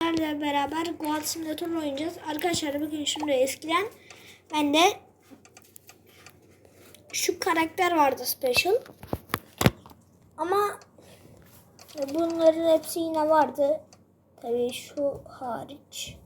sizlerle beraber Goat Simulator oynayacağız. Arkadaşlar bakın şimdi eskiden bende şu karakter vardı special. Ama bunların hepsi yine vardı. Tabii şu hariç.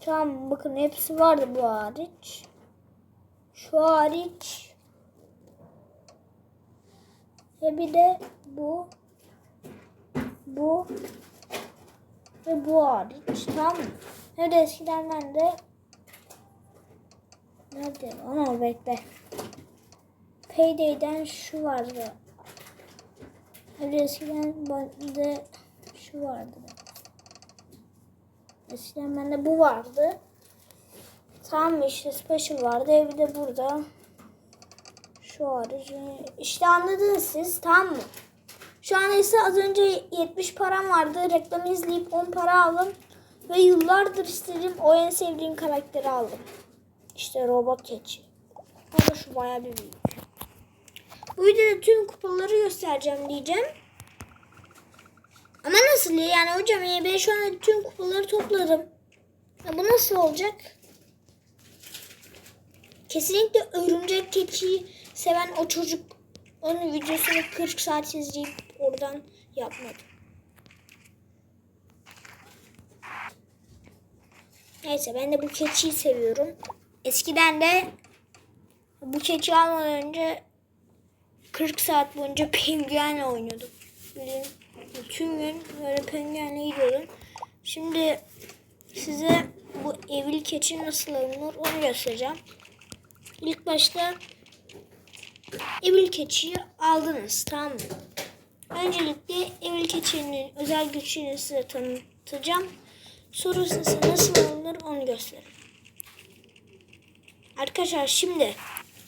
Tamam bakın hepsi vardı bu hariç. Şu hariç. Ve bir de bu. Bu. Ve bu hariç. Tamam mı? Nerede eskiden ben de Nerede? Ana bekle. Payday'den şu vardı. Nerede eskiden bende şu vardı. Eskiden bende bu vardı. Mı? işte special vardı. Evi de burada. Şu harici. İşte anladınız siz. Tamam mı? Şu an ise az önce 70 param vardı. Reklamı izleyip 10 para aldım. Ve yıllardır istedim o en sevdiğim karakteri aldım. İşte robot keçi. Ama şu bayağı bir büyük. Bu videoda tüm kupaları göstereceğim diyeceğim. Ama nasıl ya? yani hocam ben şu anda tüm kupaları topladım. Ya bu nasıl olacak? Kesinlikle örümcek keçiyi seven o çocuk onun videosunu 40 saat izleyip oradan yapmadı. Neyse ben de bu keçiyi seviyorum. Eskiden de bu keçi almadan önce 40 saat boyunca penguenle oynuyordum. Bilin, bütün gün böyle penguenle gidiyordum. Şimdi size bu evil keçi nasıl alınır onu göstereceğim. İlk başta evil keçiyi aldınız tamam mı? Öncelikle evil keçinin özel güçlerini size tanıtacağım. Sonrasında nasıl alınır onu göstereyim. Arkadaşlar şimdi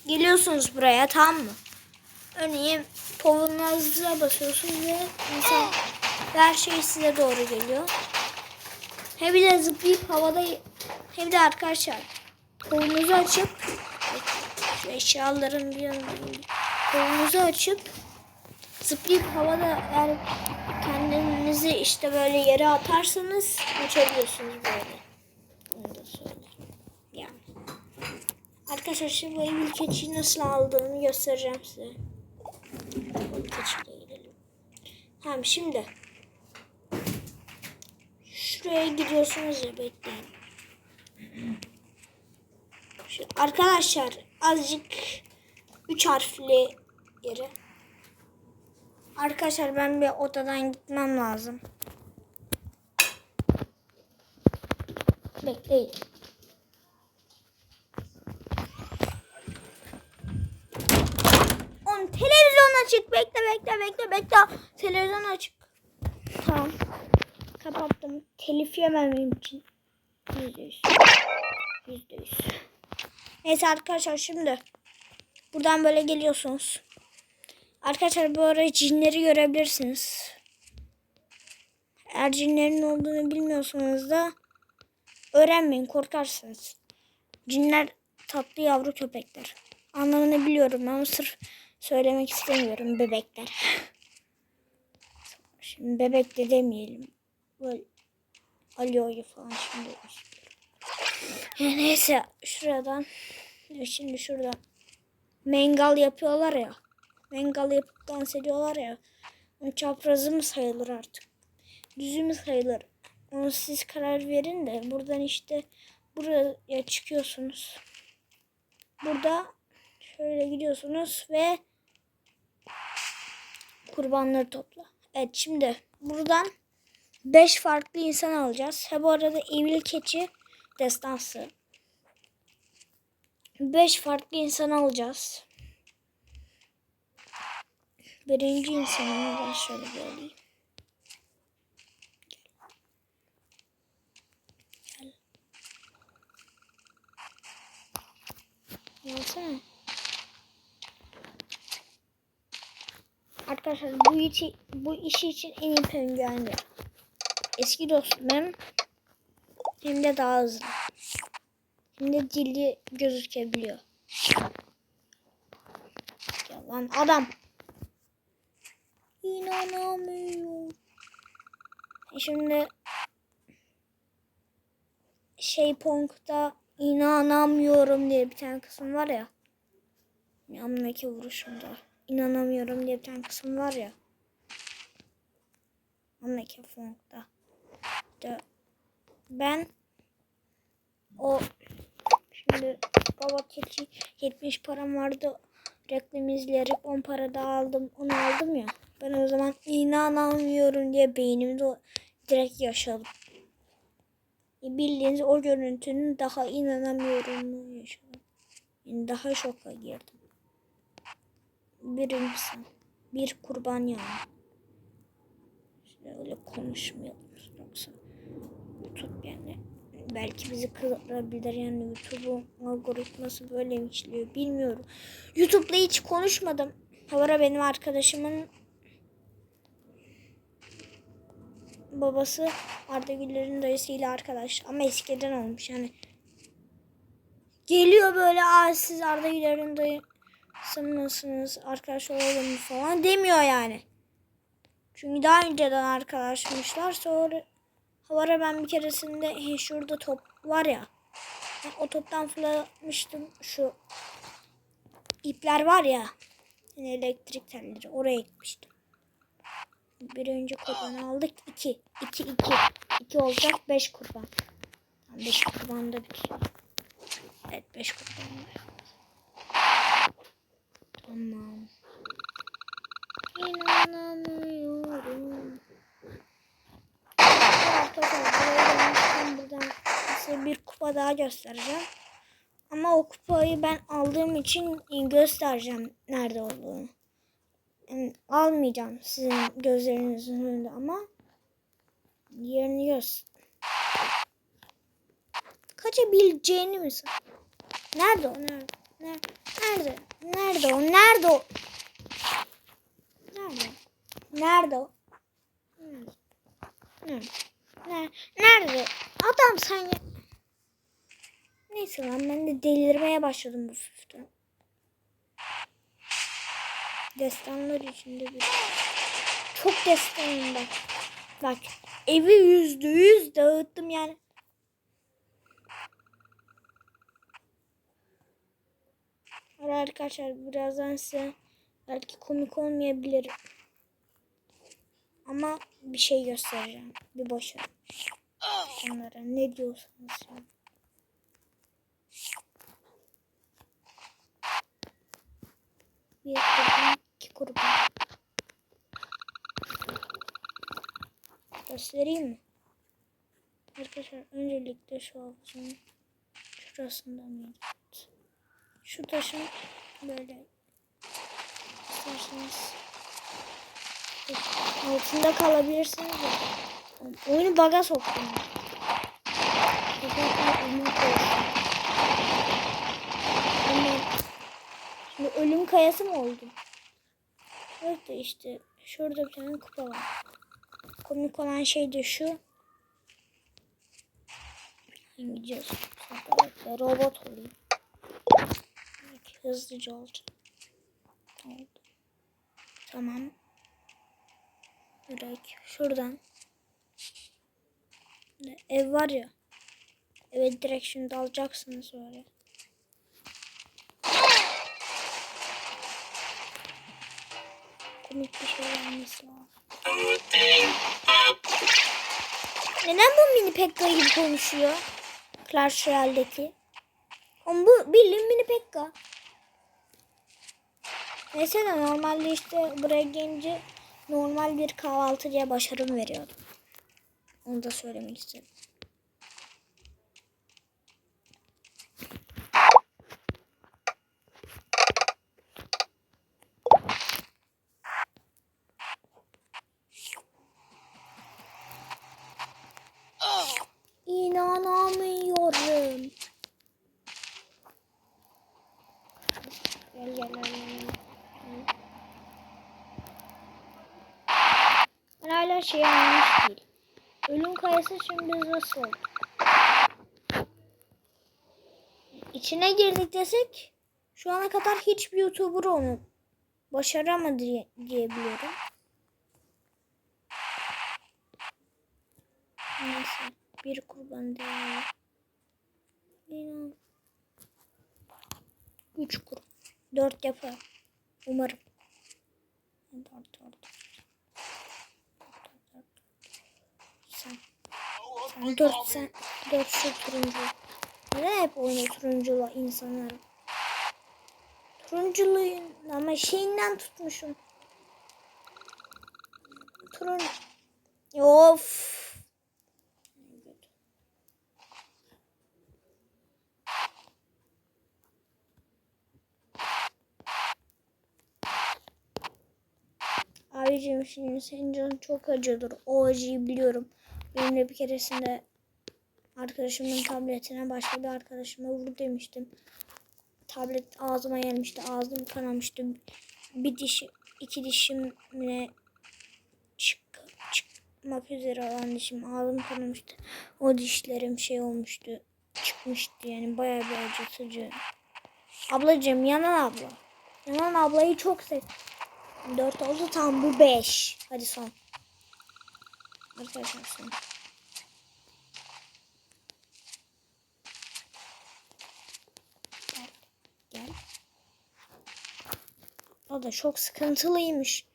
geliyorsunuz buraya tamam mı? Örneğin povunuza basıyorsunuz ve insan her şey size doğru geliyor. Hem bir de zıplayıp havada hem de arkadaşlar kolunuzu açıp eşyaların bir yanına kolunuzu açıp zıplayıp havada eğer kendinizi işte böyle yere atarsanız uçabiliyorsunuz böyle. Onu da söyleyeyim. Yani. Arkadaşlar şimdi bu evil keçiyi nasıl aldığımı göstereceğim size. Bu keçiyle gidelim. Tamam şimdi. Şuraya gidiyorsunuz ya bekleyin. Şu, arkadaşlar azıcık üç harfli yere. Arkadaşlar ben bir odadan gitmem lazım. Bekleyin. On televizyon açık. Bekle bekle bekle bekle. Televizyon açık. Tamam. Kapattım. Telif yememem için. Yüzde yüz. Yüzde yüz. Neyse arkadaşlar şimdi. Buradan böyle geliyorsunuz. Arkadaşlar bu ara cinleri görebilirsiniz. Eğer cinlerin olduğunu bilmiyorsanız da öğrenmeyin korkarsınız. Cinler tatlı yavru köpekler. Anlamını biliyorum ama sırf söylemek istemiyorum bebekler. Şimdi bebek de demeyelim. Böyle Alio'yu falan şimdi. Neyse şuradan şimdi şuradan mengal yapıyorlar ya. Mengal yapıp dans ediyorlar ya. Onun çaprazı mı sayılır artık? Düzü mü sayılır? Onu siz karar verin de buradan işte buraya çıkıyorsunuz. Burada şöyle gidiyorsunuz ve kurbanları topla. Evet şimdi buradan 5 farklı insan alacağız. Ha bu arada evil keçi destansı. 5 farklı insan alacağız. Birinci insanı ben şöyle alayım. Gel. Gelsene. Arkadaşlar bu işi bu işi için en iyi penguen de. Eski dostum hem hem de daha hızlı. Hem de dili gözükebiliyor. Yalan adam. İnanamıyorum. Şimdi şey Punk'ta inanamıyorum diye bir tane kısım var ya. Yanındaki vuruşumda. İnanamıyorum diye bir tane kısım var ya. Yanındaki Punk'ta. İşte ben o şimdi baba keçi 70 param vardı. Reklam izleyerek 10 para da aldım. Onu aldım ya. Ben o zaman inanamıyorum diye beynimde direkt yaşadım. E, Bildiğiniz o görüntünün daha inanamıyorum yaşadım. Daha şoka girdim. Bir insan. Bir kurban yani. İşte öyle konuşmayalım. Yoksa YouTube yani belki bizi kırabilir yani YouTube'un algoritması böyle mi işliyor bilmiyorum. YouTube'la hiç konuşmadım. Havara benim arkadaşımın babası Arda Güler'in dayısıyla arkadaş ama eskiden olmuş yani. Geliyor böyle Aa, siz Arda Güler'in dayısı mısınız arkadaş olalım mı falan demiyor yani. Çünkü daha önceden arkadaşmışlar sonra Havara ben bir keresinde he, şurada top var ya. o toptan fırlatmıştım şu ipler var ya. Elektrik telleri oraya gitmiştim. Bir önce kurban aldık. iki. İki, iki. İki olacak beş kurban. Tamam, beş kurban da bitiyor. Evet beş kurban var. Tamam. İnanamıyorum. Arkadaşlar buradan size bir kupa daha göstereceğim. Ama o kupayı ben aldığım için göstereceğim nerede olduğunu. Yani almayacağım sizin gözlerinizin önünde ama yerini göz. Kaçabileceğini mi san? Nerede o? Nerede? Nerede? Nerede? O? Nerede o? Nerede? Nerede o? Nerede? Nerede? Nerede? Adam sen ya... Neyse lan ben de delirmeye başladım bu füften. Destanlar içinde bir... Çok destanım bak. Bak evi yüzde yüz dağıttım yani. Arkadaşlar birazdan size belki komik olmayabilir. Ama bir şey göstereceğim. Bir boş ver. Onlara ne diyorsanız ya. Bir kurban. Göstereyim mi? Arkadaşlar öncelikle şu havuzun şurasında mıydı? Şu taşın böyle isterseniz altında kalabilirsiniz de. Oyunu baga soktum. Ölüm kayası. Mı oldu? De işte şurada bir tane kupa var. Komik olan şey de şu. Gideceğiz. Robot olayım. Hızlıca olacak. Oldu. Tamam. Direkt şuradan. Ev var ya. Evet direkt şimdi alacaksınız böyle. Komik bir şey. Neden bu mini Pekka gibi konuşuyor? Clash Royale'deki. Ama bu bildiğin mini Pekka. De normalde işte buraya gelince normal bir kahvaltıcıya başarım veriyordum. Onu da söylemek istedim. İnanamıyorum. Gel gel gel. gel. Ben hala şey anlamış değil. Ölüm kayası şimdi nasıl oldu? İçine girdik desek şu ana kadar hiçbir YouTuber onu başaramadı diye, diyebiliyorum. Neyse bir kurban. İnan. Üç kur. Dört yapar. Umarım. Dört, dört. Sen. Sen dört sen. Dört şu turuncu. Neden hep oyunu turunculu insanlar? Turunculuğun ama şeyinden tutmuşum. Turun. Of. Abicim şimdi senin canın çok acıdır. O acıyı biliyorum. Benim de bir keresinde arkadaşımın tabletine başka bir arkadaşıma vur demiştim. Tablet ağzıma gelmişti. Ağzım kanamıştı. Bir diş, iki dişimle çık, çıkmak üzere olan dişim ağzım kanamıştı. O dişlerim şey olmuştu. Çıkmıştı yani bayağı bir acıtıcı. Ablacığım Yanan abla. Yanan ablayı çok sev. 4 oldu tam bu 5. Hadi son. Arkadaşlar son. Gel. Gel. O da çok sıkıntılıymış.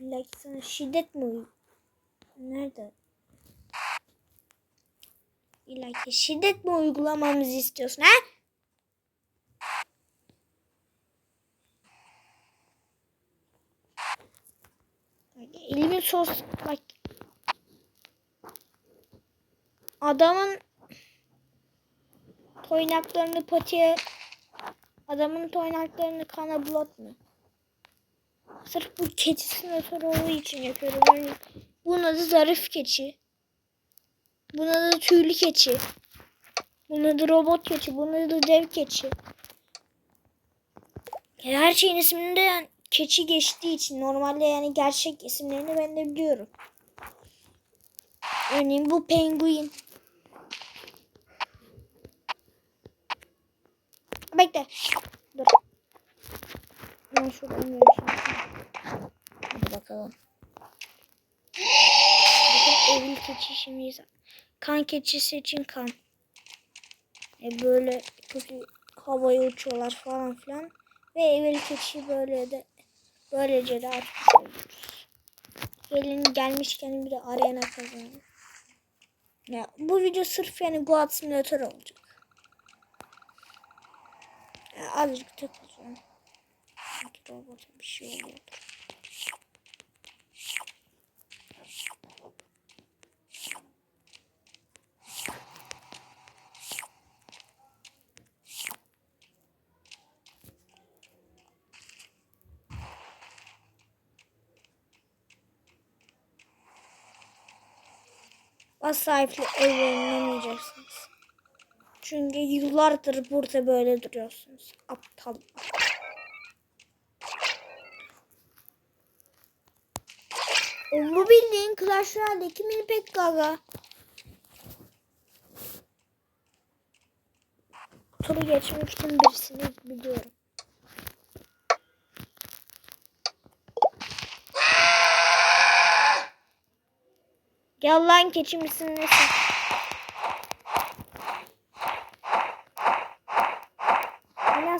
Like sana şiddet mi Nerede? İlahi şiddet mi uygulamamızı istiyorsun ha? Elimin sos bak. Adamın toynaklarını patiye adamın toynaklarını kana bulatmıyor. Sırf bu keçi simülatörü olduğu için yapıyorum. Yani bunun adı zarif keçi. Bunun adı tüylü keçi. Bunun adı robot keçi. Bunun adı dev keçi. Her şeyin isminde yani keçi geçtiği için normalde yani gerçek isimlerini ben de biliyorum. Örneğin bu penguin. Bekle. Dur. Ben şuradan görüşürüz. Hadi bakalım. Bakın evil keçi şimdi kan keçisi için kan. E böyle kötü havaya uçuyorlar falan filan. Ve evvel keçi böyle de böylece de atmış oluyoruz. Gelin gelmişken bir de arena kazanıyor. Ya bu video sırf yani Goat Simulator olacak. Azıcık takılacağım. Sanki robota bir şey oluyor. Asla evlenmeyeceksiniz. Çünkü yıllardır burada böyle duruyorsunuz. Aptal. O bu bildiğin Clash Royale'deki mini pek gaga. Turu geçmek için birisini biliyorum. Gel lan keçi misin nesin?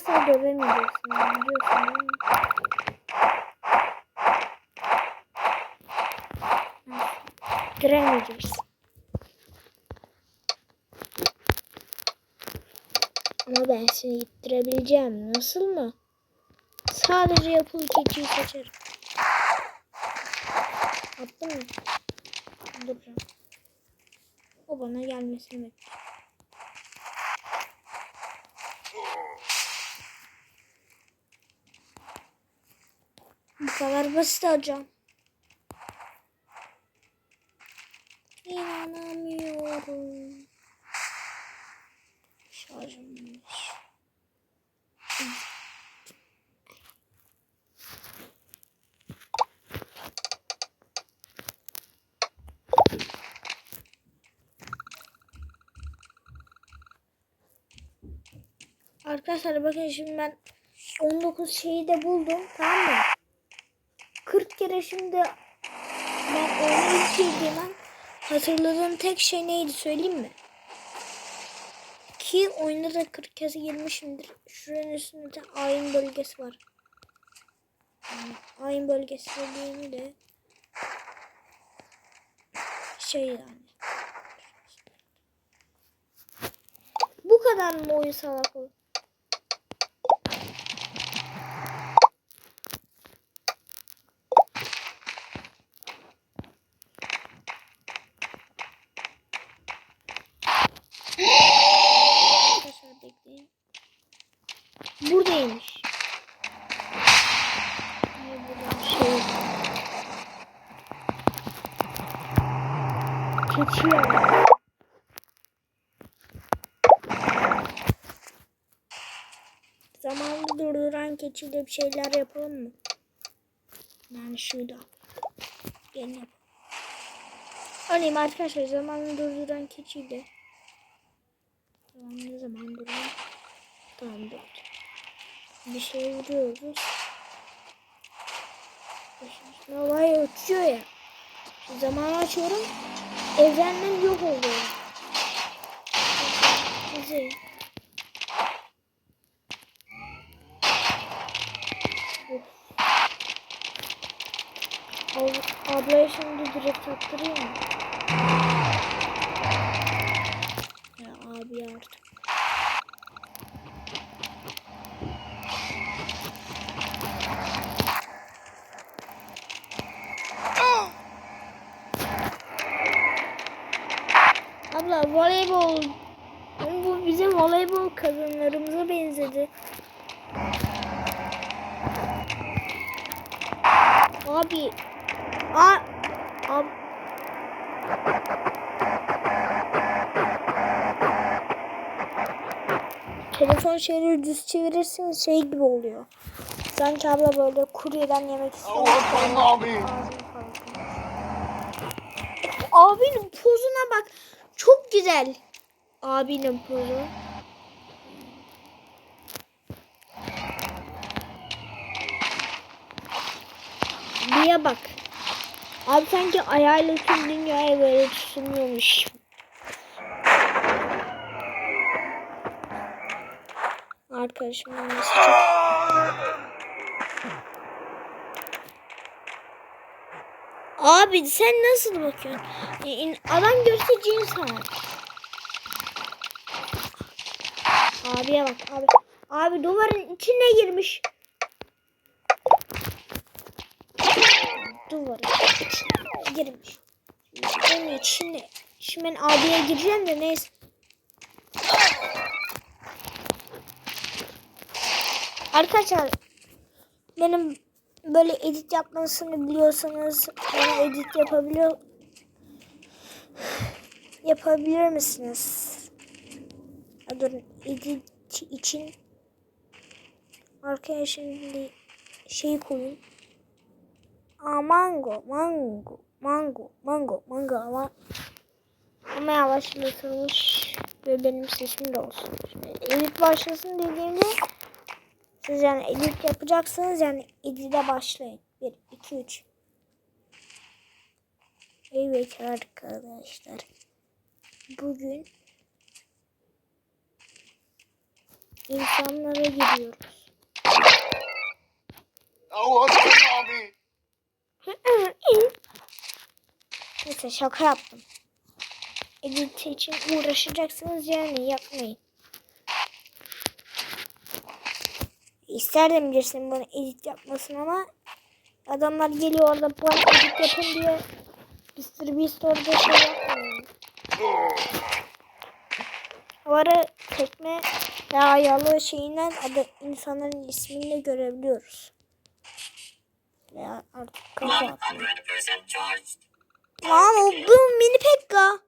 Sen dövemeyeceksin. Biliyorsun değil mi? Diremeyeceksin. Ama ben seni ittirebileceğim. Nasıl mı? Sadece yapılı keçiyi seçerim. Attın mı? Duracağım. O bana gelmesini bekliyorum. Bu kadar basit hocam. İnanamıyorum. Şarjımmış. Arkadaşlar bakın şimdi ben 19 şeyi de buldum tamam mı? 40 kere şimdi ben oyunu ilk girdiğim an hatırladığım tek şey neydi söyleyeyim mi? Ki oyunda da 40 kez girmişimdir. Şuranın üstünde de ayin bölgesi var. Yani ayin bölgesi dediğimi de şey yani. Bu kadar mı oyun salak? Arkadaşlar bekleyin. Buradaymış. Şey? Keçi ya. Zamanı durduran keçiyle bir şeyler yapalım mı? Yani şurada. Gelin yapalım. Örneğin arkadaşlar zamanı durduran keçiyle. Tamam ne zaman duruyor? Tamam dur. Bir şey vuruyoruz. Havaya uçuyor ya. Zaman açıyorum. Evrenden yok oluyor. Güzel. Ablaya şimdi direkt attırayım mı? Ya abi artık. Abla voleybol. Bu bizim voleybol kadınlarımıza benzedi. Abi. A ab Telefon şeyleri düz çevirirseniz şey gibi oluyor. Sanki abla böyle kuryeden yemek istiyor. Abi. Abinin pozuna bak. Çok güzel. Abinin pozu. Diye bak. Abi sanki ayağıyla tüm dünyayı böyle tutunuyormuş. Arkadaşım nasıl çok... Abi sen nasıl bakıyorsun? E, Adam görse cin sanar. Abiye bak abi. Abi duvarın içine girmiş. Duvarın içine girmiş. Onun içine. Şimdi ben abiye gireceğim de neyse. Arkadaşlar benim böyle edit yapmasını biliyorsanız bana edit yapabiliyor yapabilir misiniz? Durun edit için arkaya şimdi şey koyun. Aa mango, mango, mango, mango, mango ama ama yavaşlatılmış ve benim sesim de olsun. Şimdi edit başlasın dediğimde siz yani edit yapacaksınız yani edit'e başlayın. 1, 2, 3. Evet arkadaşlar. Bugün insanlara giriyoruz. Allah'ım abi. Neyse şaka yaptım. Edit için uğraşacaksınız yani yapmayın. İsterdim birisinin bana edit yapmasını ama adamlar geliyor orada bana edit yapın diye Mr. Beast orada şey yapmıyor. O ara tekme ve ayalı şeyinden adı insanların ismini de görebiliyoruz. Veya artık kafa atıyor. 100% charged. Lan o bu mini pekka.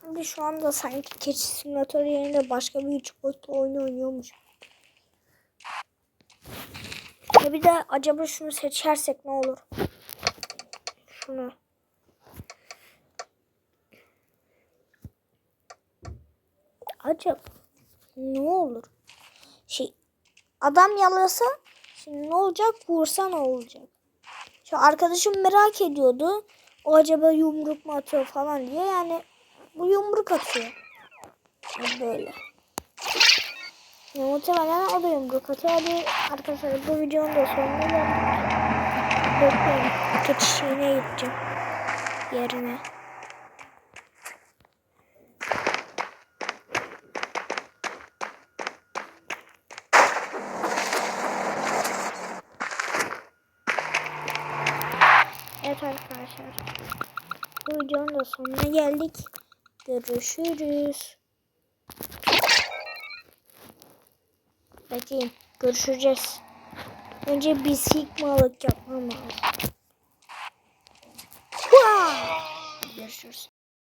Şimdi şu anda sanki keçi simülatörü yerine başka bir üç boyutlu oyun oynuyormuş. Ya bir de acaba şunu seçersek ne olur? Şunu. Acaba ne olur? Şey adam yalasa şimdi ne olacak? Vursa ne olacak? İşte arkadaşım merak ediyordu. O acaba yumruk mu atıyor falan diye. Yani bu yumruk atıyor. Yani böyle. Ya muhtemelen o da yumruk atıyor. Hadi arkadaşlar bu videonun da sonuna geldik. Bekleyin. Geçişine gideceğim. Yerine. Evet arkadaşlar. Bu videonun da sonuna geldik. Görüşürüz. Bakayım. Görüşeceğiz. Önce bir sigmalık yapmam lazım. Görüşürüz.